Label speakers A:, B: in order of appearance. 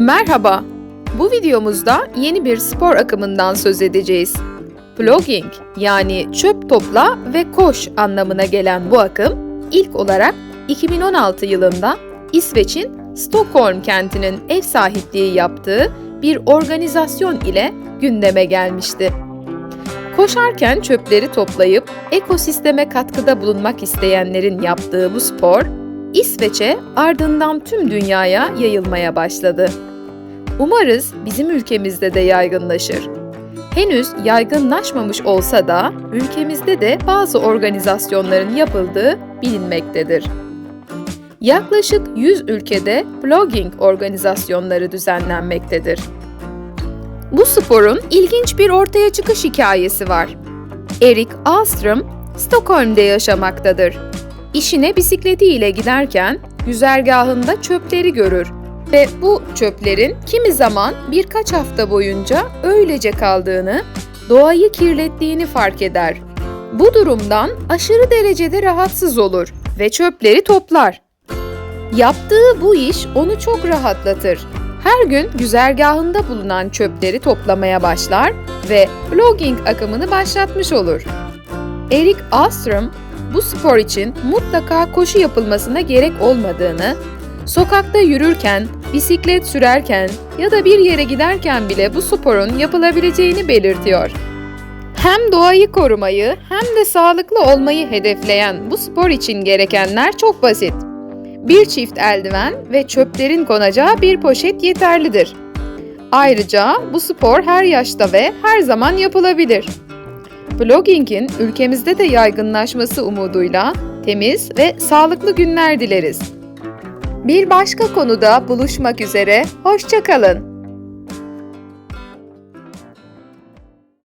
A: Merhaba. Bu videomuzda yeni bir spor akımından söz edeceğiz. Plogging yani çöp topla ve koş anlamına gelen bu akım ilk olarak 2016 yılında İsveç'in Stockholm kentinin ev sahipliği yaptığı bir organizasyon ile gündeme gelmişti. Koşarken çöpleri toplayıp ekosisteme katkıda bulunmak isteyenlerin yaptığı bu spor İsveç'e ardından tüm dünyaya yayılmaya başladı. Umarız bizim ülkemizde de yaygınlaşır. Henüz yaygınlaşmamış olsa da ülkemizde de bazı organizasyonların yapıldığı bilinmektedir. Yaklaşık 100 ülkede blogging organizasyonları düzenlenmektedir. Bu sporun ilginç bir ortaya çıkış hikayesi var. Erik Ahlström, Stockholm'de yaşamaktadır. İşine bisikletiyle giderken güzergahında çöpleri görür ve bu çöplerin kimi zaman birkaç hafta boyunca öylece kaldığını, doğayı kirlettiğini fark eder. Bu durumdan aşırı derecede rahatsız olur ve çöpleri toplar. Yaptığı bu iş onu çok rahatlatır. Her gün güzergahında bulunan çöpleri toplamaya başlar ve blogging akımını başlatmış olur. Erik Ahlström bu spor için mutlaka koşu yapılmasına gerek olmadığını, sokakta yürürken, bisiklet sürerken ya da bir yere giderken bile bu sporun yapılabileceğini belirtiyor. Hem doğayı korumayı hem de sağlıklı olmayı hedefleyen bu spor için gerekenler çok basit. Bir çift eldiven ve çöplerin konacağı bir poşet yeterlidir. Ayrıca bu spor her yaşta ve her zaman yapılabilir. Blogging'in ülkemizde de yaygınlaşması umuduyla temiz ve sağlıklı günler dileriz. Bir başka konuda buluşmak üzere, hoşçakalın.